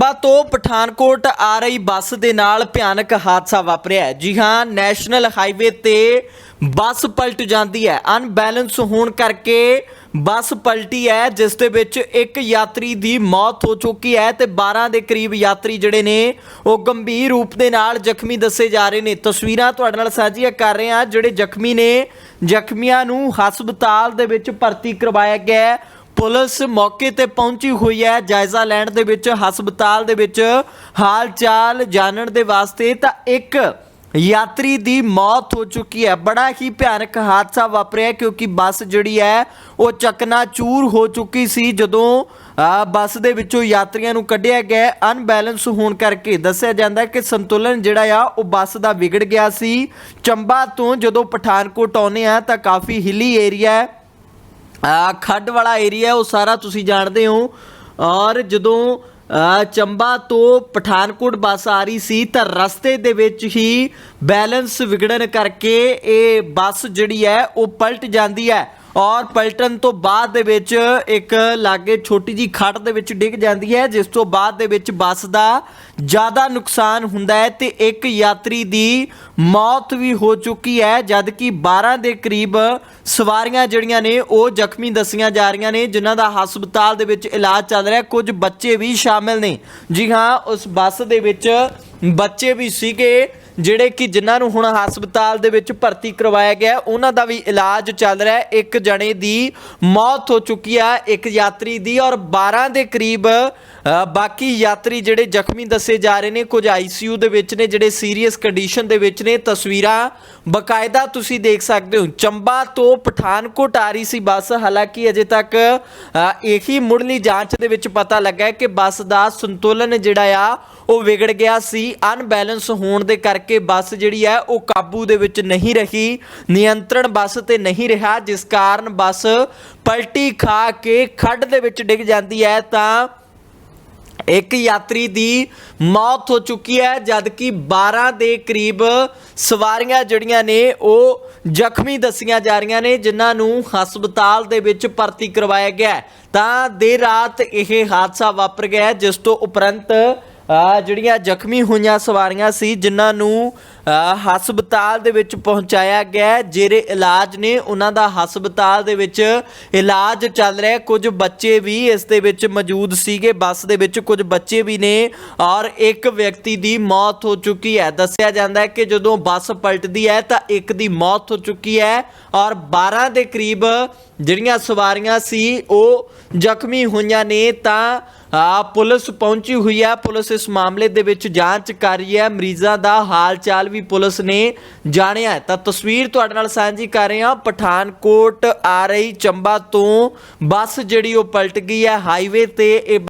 ਬਾ ਤੋਂ ਪਠਾਨਕੋਟ ਆ ਰਹੀ ਬੱਸ ਦੇ ਨਾਲ ਭਿਆਨਕ ਹਾਦਸਾ ਵਾਪਰਿਆ ਹੈ। ਜੀ ਹਾਂ, ਨੈਸ਼ਨਲ ਹਾਈਵੇ ਤੇ ਬੱਸ ਪਲਟ ਜਾਂਦੀ ਹੈ। ਅਨਬੈਲੈਂਸ ਹੋਣ ਕਰਕੇ ਬੱਸ ਪਲਟੀ ਹੈ, ਜਿਸ ਦੇ ਵਿੱਚ ਇੱਕ ਯਾਤਰੀ ਦੀ ਮੌਤ ਹੋ ਚੁੱਕੀ ਹੈ ਤੇ 12 ਦੇ ਕਰੀਬ ਯਾਤਰੀ ਜਿਹੜੇ ਨੇ, ਉਹ ਗੰਭੀਰ ਰੂਪ ਦੇ ਨਾਲ ਜ਼ਖਮੀ ਦੱਸੇ ਜਾ ਰਹੇ ਨੇ। ਤਸਵੀਰਾਂ ਤੁਹਾਡੇ ਨਾਲ ਸਾਂਝੀਆਂ ਕਰ ਰਹੇ ਹਾਂ, ਜਿਹੜੇ ਜ਼ਖਮੀ ਨੇ, ਜ਼ਖਮੀਆਂ ਨੂੰ ਹਸਪਤਾਲ ਦੇ ਵਿੱਚ ਭਰਤੀ ਕਰਵਾਇਆ ਗਿਆ ਹੈ। ਪੁਲਿਸ ਮੌਕੇ ਤੇ ਪਹੁੰਚੀ ਹੋਈ ਹੈ। ਜਾਇਜ਼ਾ ਲੈਣ ਦੇ ਵਿੱਚ, ਹਸਪਤਾਲ ਦੇ ਵਿੱਚ ਹਾਲ ਚਾਲ ਜਾਣਨ ਦੇ ਵਾਸਤੇ ਤਾਂ ਇੱਕ ਯਾਤਰੀ ਦੀ ਮੌਤ ਹੋ ਚੁੱਕੀ ਹੈ। ਬੜਾ ਹੀ ਭਿਆਨਕ ਹਾਦਸਾ ਵਾਪਰਿਆ ਕਿਉਂਕਿ ਬੱਸ ਜਿਹੜੀ ਹੈ, ਉਹ ਚਕਨਾ ਚੂਰ ਹੋ ਚੁੱਕੀ ਸੀ ਜਦੋਂ ਬੱਸ ਦੇ ਵਿੱਚੋਂ ਯਾਤਰੀਆਂ ਨੂੰ ਕੱਢਿਆ ਗਿਆ ਅਨਬੈਲੈਂਸ ਹੋਣ ਕਰਕੇ ਦੱਸਿਆ ਜਾਂਦਾ ਕਿ ਸੰਤੁਲਨ ਜਿਹੜਾ ਆ, ਉਹ ਬੱਸ ਦਾ ਵਿਗੜ ਗਿਆ ਸੀ। ਚੰਬਾ ਤੋਂ ਜਦੋਂ ਪਠਾਨਕੋਟ ਆਉਨੇ ਆ ਤਾਂ ਕਾਫੀ ਹਿੱਲੀ ਏਰੀਆ ਹੈ। ਖੱਡ ਵਾਲਾ ਏਰੀਆ ਉਹ ਸਾਰਾ ਤੁਸੀਂ ਜਾਣਦੇ ਹੋ। ਔਰ ਜਦੋਂ ਚੰਬਾ ਤੋਂ ਪਠਾਨਕੋਟ ਬੱਸ ਆ ਰਹੀ ਸੀ, ਤਾਂ ਰਸਤੇ ਦੇ ਵਿੱਚ ਹੀ ਬੈਲੈਂਸ ਵਿਗੜਨ ਕਰਕੇ ਇਹ ਬੱਸ ਜਿਹੜੀ ਹੈ, ਉਹ ਪਲਟ ਜਾਂਦੀ ਹੈ। ਔਰ ਪਲਟਣ ਤੋਂ ਬਾਅਦ ਦੇ ਵਿੱਚ ਇੱਕ ਲਾਗੇ ਛੋਟੀ ਜੀ ਖੱਡ ਦੇ ਵਿੱਚ ਡਿੱਗ ਜਾਂਦੀ ਹੈ, ਜਿਸ ਤੋਂ ਬਾਅਦ ਦੇ ਵਿੱਚ ਬੱਸ ਦਾ ਜ਼ਿਆਦਾ ਨੁਕਸਾਨ ਹੁੰਦਾ ਹੈ ਤੇ ਇੱਕ ਯਾਤਰੀ ਦੀ ਮੌਤ ਵੀ ਹੋ ਚੁੱਕੀ ਹੈ ਜਦ ਕਿ 12 ਦੇ ਕਰੀਬ ਸਵਾਰੀਆਂ ਜਿਹੜੀਆਂ ਨੇ, ਉਹ ਜ਼ਖਮੀ ਦੱਸੀਆਂ ਜਾ ਰਹੀਆਂ ਨੇ, ਜਿਨ੍ਹਾਂ ਦਾ ਹਸਪਤਾਲ ਦੇ ਵਿੱਚ ਇਲਾਜ ਚੱਲ ਰਿਹਾ ਕੁਝ ਬੱਚੇ ਵੀ ਸ਼ਾਮਿਲ ਨੇ। ਜੀ ਹਾਂ, ਉਸ ਬੱਸ ਦੇ ਵਿੱਚ ਬੱਚੇ ਵੀ ਸੀਗੇ। ਜਿਹੜੇ ਕਿ ਜਿਨ੍ਹਾਂ ਨੂੰ ਹੁਣ ਹਸਪਤਾਲ ਦੇ ਵਿੱਚ ਭਰਤੀ ਕਰਵਾਇਆ ਗਿਆ ਉਹਨਾਂ ਦਾ ਵੀ ਇਲਾਜ ਚੱਲ ਰਿਹਾ ਹੈ। ਇੱਕ ਜਣੇ ਦੀ ਮੌਤ ਹੋ ਚੁੱਕੀ ਹੈ ਇੱਕ ਯਾਤਰੀ ਦੀ ਔਰ 12 ਦੇ ਕਰੀਬ ਬਾਕੀ ਯਾਤਰੀ ਜਿਹੜੇ ਜ਼ਖਮੀ ਦੱਸੇ ਜਾ ਰਹੇ ਨੇ, ਕੁਝ ਆਈਸੀਯੂ ਦੇ ਵਿੱਚ ਨੇ, ਜਿਹੜੇ ਸੀਰੀਅਸ ਕੰਡੀਸ਼ਨ ਦੇ ਵਿੱਚ ਨੇ। ਤਸਵੀਰਾਂ ਬਕਾਇਦਾ ਤੁਸੀਂ ਦੇਖ ਸਕਦੇ ਹੋ। ਚੰਬਾ ਤੋਂ ਪਠਾਨਕੋਟ ਆ ਰਹੀ ਸੀ ਬੱਸ। ਹਾਲਾਂਕਿ ਅਜੇ ਤੱਕ ਇਹੀ ਮੁੱਢਲੀ ਜਾਂਚ ਦੇ ਵਿੱਚ ਪਤਾ ਲੱਗਾ ਕਿ ਬੱਸ ਦਾ ਸੰਤੁਲਨ ਜਿਹੜਾ ਆ ਉਹ ਵਿਗੜ ਗਿਆ ਸੀ। ਅਨਬੈਲੈਂਸ ਹੋਣ ਦੇ ਕਰਕੇ ਬੱਸ ਜਿਹੜੀ ਹੈ ਉਹ ਕਾਬੂ ਦੇ ਵਿੱਚ ਨਹੀਂ ਰਹੀ। ਨਿਯੰਤਰਣ ਬੱਸ ਤੇ ਨਹੀਂ ਰਿਹਾ, ਜਿਸ ਕਾਰਨ ਬੱਸ ਪਲਟੀ ਖਾ ਕੇ ਖੱਡ ਦੇ ਵਿੱਚ ਡਿੱਗ ਜਾਂਦੀ ਹੈ। ਤਾਂ ਇੱਕ ਯਾਤਰੀ ਦੀ ਮੌਤ ਹੋ ਚੁੱਕੀ ਹੈ, ਜਦਕਿ 12 ਦੇ ਕਰੀਬ ਸਵਾਰੀਆਂ ਜਿਹੜੀਆਂ ਨੇ, ਉਹ ਜ਼ਖਮੀ ਦੱਸੀਆਂ ਜਾ ਰਹੀਆਂ ਨੇ, ਜਿਨ੍ਹਾਂ ਨੂੰ ਹਸਪਤਾਲ ਦੇ ਵਿੱਚ ਭਰਤੀ ਕਰਵਾਇਆ ਗਿਆ ਤਾਂ ਦੇਰ ਰਾਤ ਇਹ ਹਾਦਸਾ ਵਾਪਰ ਗਿਆ ਜਿਸ ਤੋਂ ਉਪਰੰਤ ਜਿਹੜੀਆਂ ਜ਼ਖਮੀ ਹੋਈਆਂ ਸਵਾਰੀਆਂ ਸੀ ਜਿਨ੍ਹਾਂ ਨੂੰ ਹਸਪਤਾਲ ਦੇ ਵਿੱਚ ਪਹੁੰਚਾਇਆ ਗਿਆ ਜਿਹੜੇ ਇਲਾਜ ਨੇ, ਉਹਨਾਂ ਦਾ ਹਸਪਤਾਲ ਦੇ ਵਿੱਚ ਇਲਾਜ ਚੱਲ ਰਿਹਾ ਕੁਝ ਬੱਚੇ ਵੀ ਇਸ ਦੇ ਵਿੱਚ ਮੌਜੂਦ ਸੀਗੇ। ਬੱਸ ਦੇ ਵਿੱਚ ਕੁਝ ਬੱਚੇ ਵੀ ਨੇ ਔਰ ਇੱਕ ਵਿਅਕਤੀ ਦੀ ਮੌਤ ਹੋ ਚੁੱਕੀ ਹੈ। ਦੱਸਿਆ ਜਾਂਦਾ ਹੈ ਕਿ ਜਦੋਂ ਬੱਸ ਪਲਟਦੀ ਹੈ ਤਾਂ ਇੱਕ ਦੀ ਮੌਤ ਹੋ ਚੁੱਕੀ ਹੈ ਔਰ 12 ਦੇ ਕਰੀਬ ਜਿਹੜੀਆਂ ਸਵਾਰੀਆਂ ਸੀ, ਉਹ ਜ਼ਖਮੀ ਹੋਈਆਂ ਨੇ ਤਾਂ ਪੁਲਿਸ ਪਹੁੰਚੀ ਹੋਈ ਹੈ। ਪੁਲਿਸ ਇਸ ਮਾਮਲੇ ਦੇ ਵਿੱਚ ਜਾਂਚ ਕਰ ਰਹੀ ਹੈ। ਮਰੀਜ਼ਾਂ ਦਾ ਹਾਲ ਚਾਲ ਵੀ ਪੁਲਿਸ ਨੇ ਜਾਣਿਆ ਤਾਂ ਤਸਵੀਰ ਤੁਹਾਡੇ ਨਾਲ ਸਾਂਝੀ ਕਰ ਰਹੇ ਹਾਂ। ਪਠਾਨਕੋਟ ਆ ਰਹੀ ਚੰਬਾ ਤੋਂ ਬੱਸ ਜਿਹੜੀ ਉਹ ਪਲਟ ਗਈ ਹੈ। ਹਾਈਵੇ ਤੇ ਇਹ